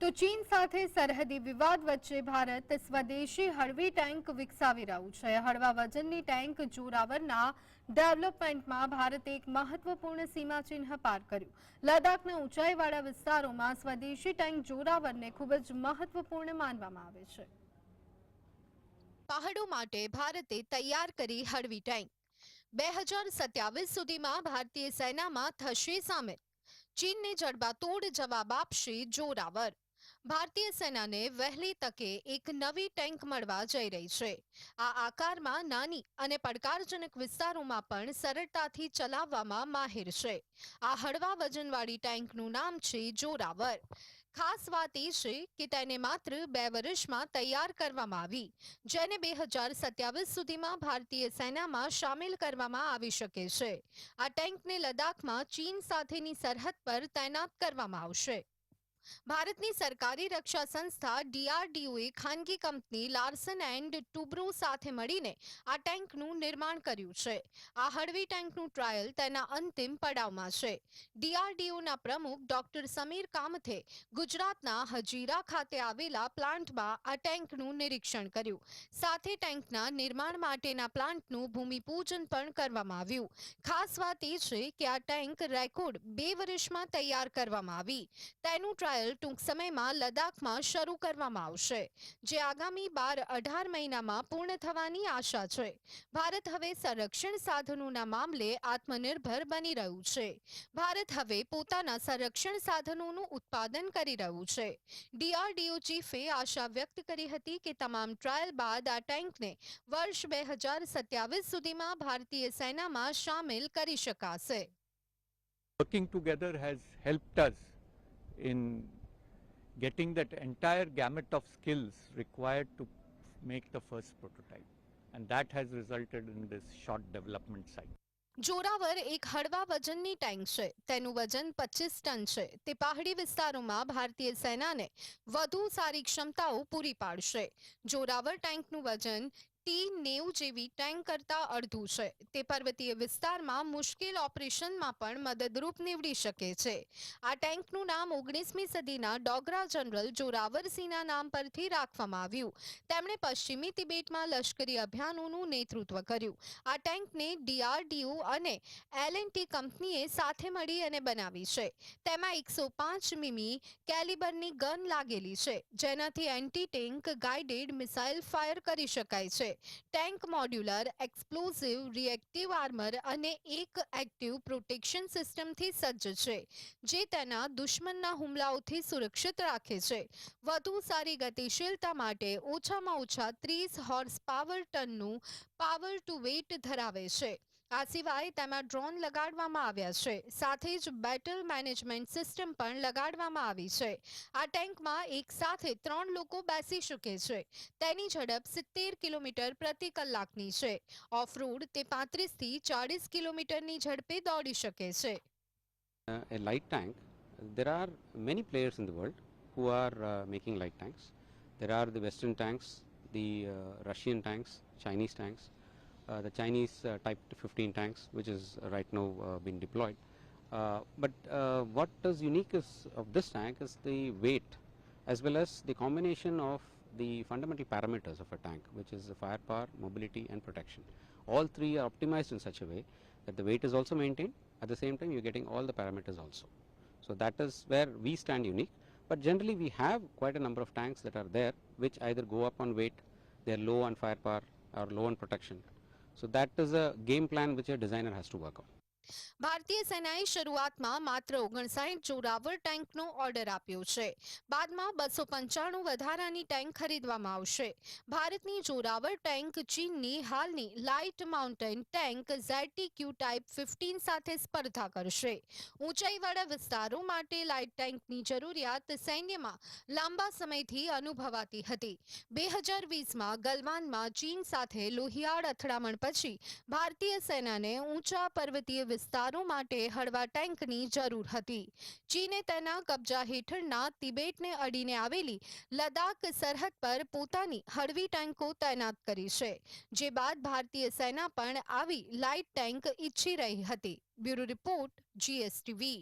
તો ચીન સાથે સરહદી વિવાદ વચ્ચે ભારત સ્વદેશી હળવી ટેન્ક વિકસાવી રહ્યું છે. હળવા વજનની ટેન્ક જોરાવરના ડેવલપમેન્ટમાં ભારતે એક મહત્વપૂર્ણ સીમાચિહ્ન પાર કર્યું. લદ્દાખના ઊંચાઈવાળા વિસ્તારોમાં સ્વદેશી ટેન્ક જોરાવરને ખૂબ જ મહત્વપૂર્ણ માનવામાં આવે છે. પહાડો માટે ભારતે તૈયાર કરી હળવી ટેન્ક. બે હજાર સત્યાવીસ સુધીમાં ભારતીય સેનામાં થશે સામેલ. ચીનને જડબાતોડ જવાબ આપશે જોરાવર. ભારતીય સેનાને વહેલી તકે એક નવી ટેન્ક મળવા જઈ રહી છે. આ આકારમાં નાની અને પડકારજનક વિસ્તારોમાં પણ સરળતાથી ચલાવવામાં માહિર છે. આ હળવા વજનવાળી ટેન્કનું નામ છે જોરાવર. ખાસ વાત એ છે કે તેને માત્ર બે વર્ષમાં તૈયાર કરવામાં આવી, જેને બે હજાર સત્યાવીસ સુધીમાં ભારતીય સેનામાં સામેલ કરવામાં આવી શકે છે. આ ટેન્કને લદ્દાખમાં ચીન સાથેની સરહદ પર તૈનાત કરવામાં આવશે. ભારતની સરકારી રક્ષા સંસ્થા ડીઆરડીઓએ ખાનગી કંપની લાર્સન એન્ડ ટુબ્રો સાથે મળીને આ ટેન્કનું નિર્માણ કર્યું છે. આ હળવી ટેન્કનું ટ્રાયલ તેના અંતિમ પડાવમાં છે. ડીઆરડીઓના પ્રમુખ ડોક્ટર સમીર કામથે ગુજરાતના હજીરા ખાતે આવેલા પ્લાન્ટમાં આ ટેન્કનું નિરીક્ષણ કર્યું. સાથે ટેન્કના નિર્માણ માટેના પ્લાન્ટનું ભૂમિપૂજન પણ કરવામાં આવ્યું. ખાસ વાત એ છે કે આ ટેન્ક રેકોર્ડ બે વર્ષમાં તૈયાર કરવામાં આવી. તેનું ટ્રાયલ ટૂંક સમયમાં લદ્દાખમાં શરૂ કરવામાં આવશે, જે આગામી બાર અઢાર મહિનામાં પૂર્ણ થવાની આશા છે. ભારત હવે સંરક્ષણ સાધનોના મામલે આત્મનિર્ભર બની રહ્યું છે. ભારત હવે પોતાના સંરક્ષણ સાધનોનું ઉત્પાદન કરી રહ્યું છે. ડીઆરડીઓ ચીફે આશા વ્યક્ત કરી હતી કે તમામ ટ્રાયલ બાદ આ ટેન્કને વર્ષ બે હજાર સત્યાવીસ સુધીમાં ભારતીય સેનામાં સામેલ કરી શકાશે. Working together has helped us in getting that entire gamut of skills required to make the first prototype. And that has resulted in this short development cycle. Zorawar એક હળવા વજનની ટેન્ક છે તેનું વજન પચીસ ટન છે તે પહાડી વિસ્તારોમાં ભારતીય સેનાને વધુ સારી ક્ષમતાઓ પૂરી પાડશે જોરાવર ટેન્કનું વજન ટી નેવું જેવી ટેન્ક કરતા અડધું છે. તે પર્વતીય વિસ્તારમાં મુશ્કેલ ઓપરેશનમાં પણ મદદરૂપ નીવડી શકે છે. આ ટેન્કનું નામ ઓગણીસમી સદીના ડોગરા જનરલ જોરાવરસિંહના નામ પરથી રાખવામાં આવ્યું. તેમણે પશ્ચિમી તિબેટમાં લશ્કરી અભિયાનોનું નેતૃત્વ કર્યું. આ ટેન્કને ડીઆરડીઓ અને એલ ટી કંપનીએ સાથે મળી અને બનાવી છે. તેમાં એકસો પાંચ મીમી કેલિબરની ગન લાગેલી છે, જેનાથી anti tank guided missile fire કરી શકાય છે. Tank modular, explosive, reactive armour અને એક એક્ટિવ પ્રોટેક્શન સિસ્ટમથી સજ્જ છે, જે તેના દુશ્મનના હુમલાઓથી સુરક્ષિત રાખે છે. વધુ સારી ગતિશીલતા માટે ઓછામાં ઓછા ત્રીસ હોર્સ પાવર ટનનું પાવર ટુ વેટ ધરાવે છે. આ સિવાય તેમાં ડ્રોન લગાડવામાં આવ્યા છે. સાથે જ બેટલ મેનેજમેન્ટ સિસ્ટમ પણ લગાડવામાં આવી છે. આ ટેન્કમાં એક સાથે ત્રણ લોકો બેસી શકે છે. તેની ઝડપ સિત્તેર કિલોમીટર પ્રતિ કલાકની છે. ઓફ રોડ તે પાંત્રીસથી ચાળીસ કિલોમીટરની ઝડપે દોડી શકે છે. uh, light tank tank, are are players in the world world are making light tanks light are the western tanks the Russian tanks Chinese Russian the Chinese uh, Type 15 tanks, which is right now uh, being deployed. Uh, but uh, what is unique is of this tank is the weight, as well as the combination of the fundamental parameters of a tank, which is the firepower, mobility, and protection. All three are optimized in such a way that the weight is also maintained. At the same time, you're getting all the parameters also. So that is where we stand unique. But generally, we have quite a number of tanks that are there, which either go up on weight, they are low on firepower, or low on protection. So that is a game plan which a designer has to work on. ભારતીય સેનાએ શરૂઆતમાં માત્ર ઓગણસાઠ Zorawar ટેન્કનો order આપ્યો છે. બાદમાં બસો પંચાણું વધારાની ટેન્ક ખરીદવામાં આવશે. ભારતની જોરાવર ટેન્ક ચીનની હાલની light mountain tank ZTQ type fifteen સાથે સ્પર્ધા કરશે. ઊંચાઈવાળા વિસ્તારો માટે લાઇટ ટેન્કની જરૂરિયાત સૈન્યમાં લાંબા સમયથી અનુભવાતી હતી. બે હજાર વીસમાં ગલવાનમાં ચીન સાથે લોહિયાળ અથડામણ પછી ભારતીય સેનાને ઊંચા પર્વતીય વિસ્તારો માટે હળવા ટેન્કની જરૂર હતી. ચીને તેના કબજા હેઠળના તિબેટને અડીને આવેલી લદ્દાખ સરહદ પર પોતાની હળવી ટેન્કો તૈનાત કરી છે, જે બાદ ભારતીય સેના પણ આવી લાઇટ ટેન્ક ઈચ્છી રહી હતી. Bureau report, GSTV.